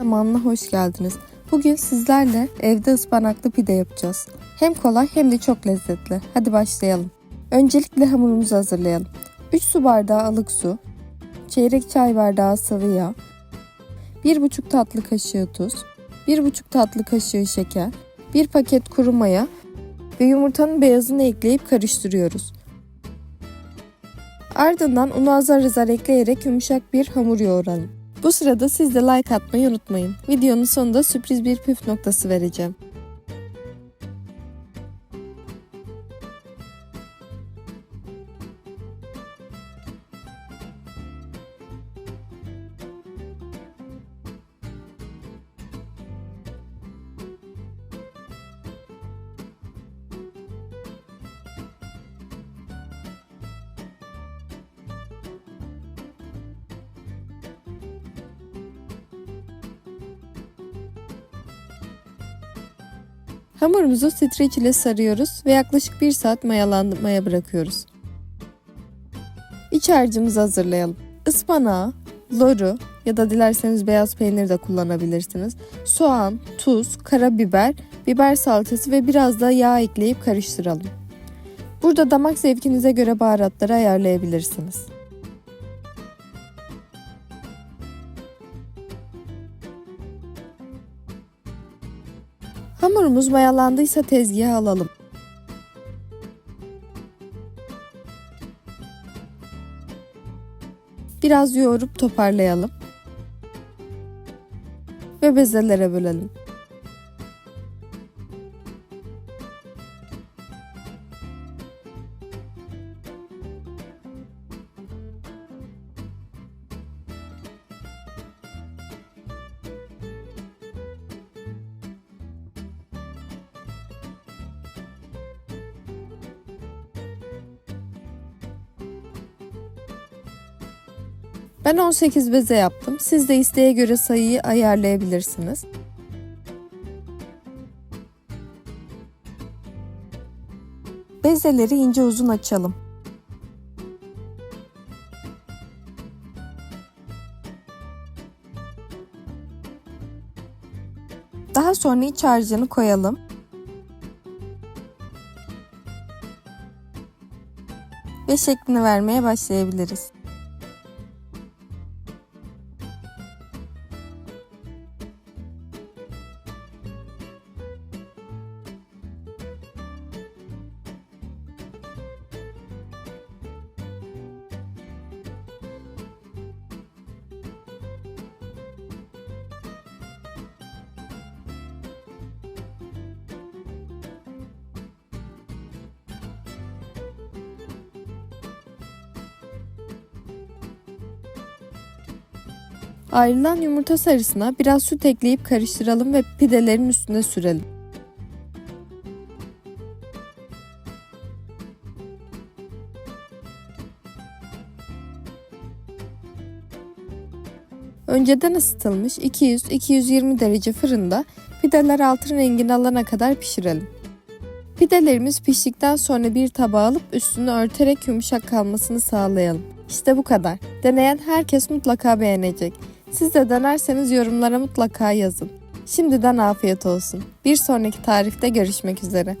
Zamanına hoş geldiniz. Bugün sizlerle evde ıspanaklı pide yapacağız. Hem kolay hem de çok lezzetli. Hadi başlayalım. Öncelikle hamurumuzu hazırlayalım. 3 su bardağı ılık su, çeyrek çay bardağı sıvı yağ, 1,5 tatlı kaşığı tuz, 1,5 tatlı kaşığı şeker, 1 paket kuru maya ve yumurtanın beyazını ekleyip karıştırıyoruz. Ardından unu azar azar ekleyerek yumuşak bir hamur yoğuralım. Bu sırada siz de like atmayı unutmayın. Videonun sonunda sürpriz bir püf noktası vereceğim. Hamurumuzu streç ile sarıyoruz ve yaklaşık 1 saat mayalanmaya bırakıyoruz. İç harcımızı hazırlayalım. Ispanağı, loru ya da dilerseniz beyaz peynir de kullanabilirsiniz. Soğan, tuz, karabiber, biber salçası ve biraz da yağ ekleyip karıştıralım. Burada damak zevkinize göre baharatları ayarlayabilirsiniz. Hamurumuz mayalandıysa tezgaha alalım. Biraz yoğurup toparlayalım. Ve bezelere bölelim. Ben 18 beze yaptım. Siz de isteğe göre sayıyı ayarlayabilirsiniz. Bezeleri ince uzun açalım. Daha sonra iç harcını koyalım. Ve şeklini vermeye başlayabiliriz. Ayrılan yumurta sarısına biraz süt ekleyip karıştıralım ve pidelerin üstüne sürelim. Önceden ısıtılmış 200-220 derece fırında pideler altın rengini alana kadar pişirelim. Pidelerimiz piştikten sonra bir tabağa alıp üstünü örterek yumuşak kalmasını sağlayalım. İşte bu kadar. Deneyen herkes mutlaka beğenecek. Siz de denerseniz yorumlara mutlaka yazın. Şimdiden afiyet olsun. Bir sonraki tarifte görüşmek üzere.